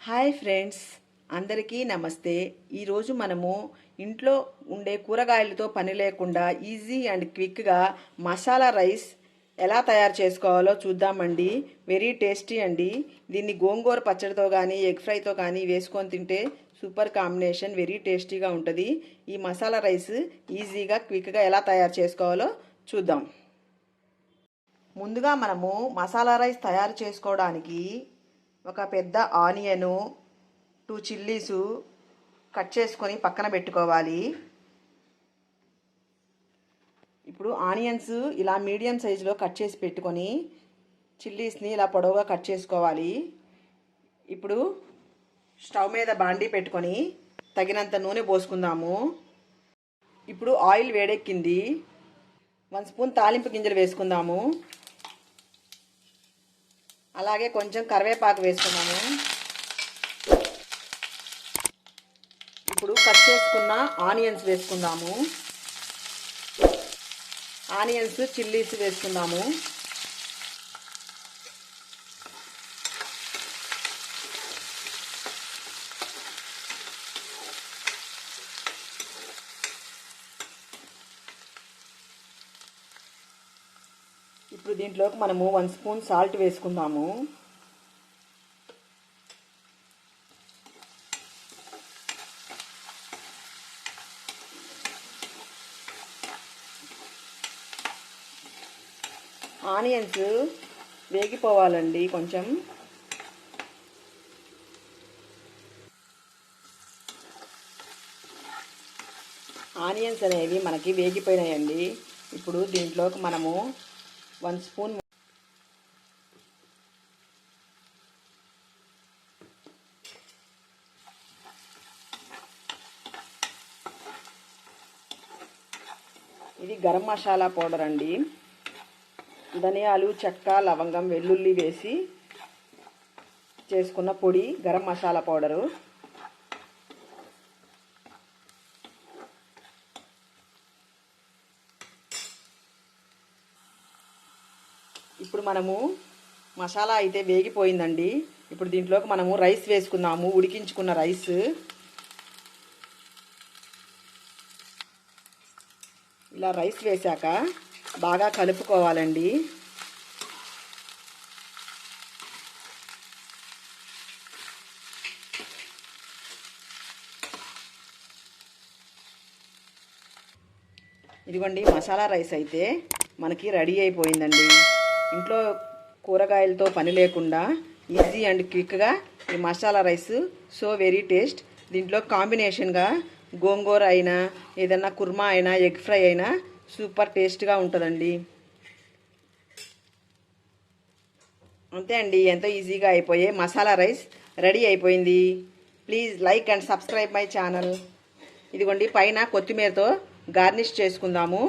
Hi friends అందరికీ నమస్తే. ఈరోజు మనము ఇంట్లో ఉండే కూరగాయలతో పని లేకుండా ఈజీ అండ్ క్విక్గా మసాలా రైస్ ఎలా తయారు చేసుకోవాలో చూద్దామండి. వెరీ టేస్టీ అండి. దీన్ని గోంగూర పచ్చడితో కానీ ఎగ్ ఫ్రైతో కానీ వేసుకొని తింటే సూపర్ కాంబినేషన్ వెరీ టేస్టీగా ఉంటుంది. ఈ మసాలా రైస్ ఈజీగా క్విక్గా ఎలా తయారు చేసుకోవాలో చూద్దాం. ముందుగా మనము మసాలా రైస్ తయారు చేసుకోవడానికి ఒక పెద్ద ఆనియను టూ చిల్లీసు కట్ చేసుకొని పక్కన పెట్టుకోవాలి. ఇప్పుడు ఆనియన్స్ ఇలా మీడియం సైజులో కట్ చేసి పెట్టుకొని చిల్లీస్ని ఇలా పొడవుగా కట్ చేసుకోవాలి. ఇప్పుడు స్టవ్ మీద బాండీ పెట్టుకొని తగినంత నూనె పోసుకుందాము. ఇప్పుడు ఆయిల్ వేడెక్కింది. వన్ స్పూన్ తాలింపు గింజలు వేసుకుందాము. అలాగే కొంచెం కరివేపాకు వేసుకున్నాము. ఇప్పుడు కట్ చేసుకున్న ఆనియన్స్ వేసుకుందాము. ఆనియన్స్ చిల్లీస్ వేసుకుందాము. ఇప్పుడు దీంట్లోకి మనము వన్ స్పూన్ సాల్ట్ వేసుకుందాము. ఆనియన్స్ వేగిపోవాలండి కొంచెం. ఆనియన్స్ అనేవి మనకి వేగిపోయినాయండి. ఇప్పుడు దీంట్లోకి మనము వన్ స్పూన్ ఇది గరం మసాలా పౌడర్ అండి. ధనియాలు చెక్క లవంగం వెల్లుల్లి వేసి చేసుకున్న పొడి గరం మసాలా పౌడరు. ఇప్పుడు మనము మసాలా అయితే వేగిపోయిందండి. ఇప్పుడు దీంట్లోకి మనము రైస్ వేసుకుందాము. ఉడికించుకున్న రైస్. ఇలా రైస్ వేశాక బాగా కలుపుకోవాలండి. ఇదిగోండి మసాలా రైస్ అయితే మనకి రెడీ అయిపోయిందండి. ఇంట్లో కూరగాయలతో పని లేకుండా ఈజీ అండ్ క్విక్గా ఈ masala rice so very taste దీంట్లో కాంబినేషన్గా గోంగూర అయినా ఏదన్నా కుర్మా అయినా ఎగ్ ఫ్రై అయినా సూపర్ టేస్ట్గా ఉంటుందండి. అంతే అండి ఎంతో ఈజీగా అయిపోయే మసాలా రైస్ రెడీ అయిపోయింది. Please like and subscribe my channel ఇదిగోండి పైన కొత్తిమీరతో గార్నిష్ చేసుకుందాము.